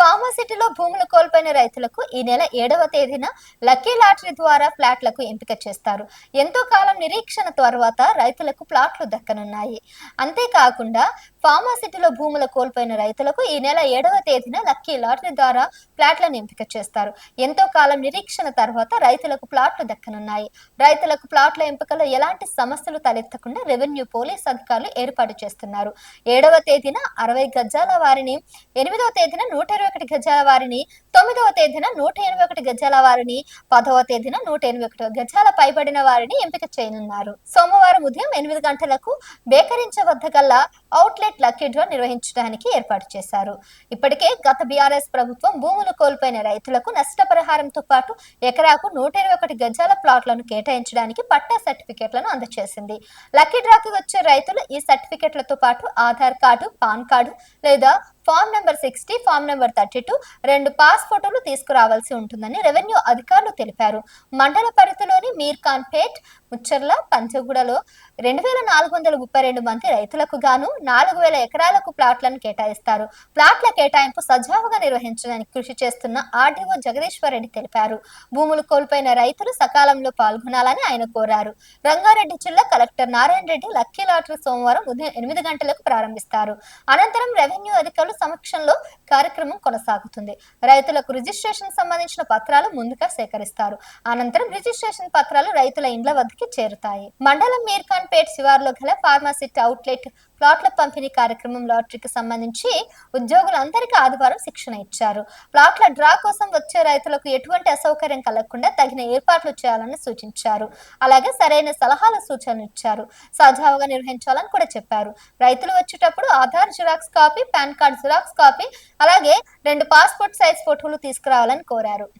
ఫార్మాసిటీలో భూములు కోల్పోయిన రైతులకు ఈ నెల ఏడవ తేదీన లక్కీ లాటరీ ద్వారా ఫ్లాట్లకు ఎంపిక చేస్తారు. ఎంతో కాలం నిరీక్షణ తర్వాత రైతులకు ప్లాట్లు దక్కనున్నాయి. అంతేకాకుండా ఫార్మాసిటీలో భూములు కోల్పోయిన రైతులకు ఈ నెల ఏడవ తేదీన లక్కీ లాటరీ ద్వారా ప్లాట్లను ఎంపిక చేస్తారు. ఎంతో కాలం నిరీక్షణ తర్వాత రైతులకు ప్లాట్లు దక్కనున్నాయి. రైతులకు ప్లాట్ల ఎంపికలో ఎలాంటి సమస్యలు తలెత్తకుండా రెవెన్యూ పోలీస్ అధికారులు ఏర్పాటు చేస్తున్నారు. ఏడవ తేదీన అరవై గజాల వారిని ఎనిమిదవ తేదీన నూట ఇరవై ఒకటి గజాల వారిని తొమ్మిదవ తేదీన నూట ఎనభై ఒకటి గజాల వారిని పదవ తేదీన నూట ఎనభై ఒకటి గజాల పైబడిన వారిని ఎంపిక చేయనున్నారు. సోమవారం ఉదయం ఎనిమిది గంటలకు బేకరించ వద్ద గల అవుట్లెట్ లక్కీ డ్రా నిర్వహించడానికి ఏర్పాటు చేశారు. ఇప్పటికే గత బీఆర్ఎస్ ప్రభుత్వం భూములు కోల్పోయిన రైతులకు నష్టపరిహారంతో పాటు ఎకరాకు నూట ఇరవై ఒకటి గజాల ప్లాట్లను కేటాయించడానికి పట్టా సర్టిఫికెట్లను అందజేసింది లక్కీ డ్రాకి వచ్చే రైతులు ఈ సర్టిఫికెట్లతో పాటు ఆధార్ కార్డు పాన్ కార్డు లేదా form number sixty form number thirty two రెండు పాస్ ఫోటోలు తీసుకురావాల్సి ఉంటుందని రెవెన్యూ అధికారులు తెలిపారు. మండల పరిధిలోని మీర్ఖాన్ పేట్ ముచ్చర్ల పంచగూడలో రెండు వేల నాలుగు వందల ముప్పై రెండు మంది రైతులకు గాను నాలుగు వేల ఎకరాలకు ప్లాట్లను కేటాయిస్తారు. ప్లాట్ల కేటాయింపు సజావుగా నిర్వహించడానికి కృషి చేస్తున్న ఆర్డీఓ జగదీశ్వర్ రెడ్డి తెలిపారు. భూములు కోల్పోయిన రైతులు సకాలంలో పాల్గొనాలని ఆయన కోరారు. రంగారెడ్డి జిల్లా collector Narayana Reddy lucky lottery సోమవారం ఉదయం ఎనిమిది గంటలకు ప్రారంభిస్తారు. అనంతరం రెవెన్యూ అధికారులు అధికారుల సమక్షంలో కార్యక్రమం కొనసాగుతుంది. రైతులకు రిజిస్ట్రేషన్ సంబంధించిన పత్రాలు ముందుగా సేకరిస్తారు. అనంతరం రిజిస్ట్రేషన్ పత్రాలు రైతుల ఇండ్ల వద్దకి చేరుతాయి. మండలం మీర్ఖాన్ పేట్ శివార్లో గల ఫార్మాసిటీ అవుట్లెట్ ప్లాట్ల పంపిణీ కార్యక్రమం లాటరీకి సంబంధించి ఉద్యోగులందరికీ ఆదివారం శిక్షణ ఇచ్చారు. ప్లాట్ల డ్రా కోసం వచ్చే రైతులకు ఎటువంటి అసౌకర్యం కలగకుండా తగిన ఏర్పాట్లు చేయాలని సూచించారు. అలాగే సరైన సలహాల సూచనలు ఇచ్చారు. సజావుగా నిర్వహించాలని కూడా చెప్పారు. రైతులు వచ్చేటప్పుడు Aadhaar xerox copy PAN card xerox copy అలాగే రెండు పాస్పోర్ట్ సైజ్ ఫోటోలు తీసుకురావాలని కోరారు.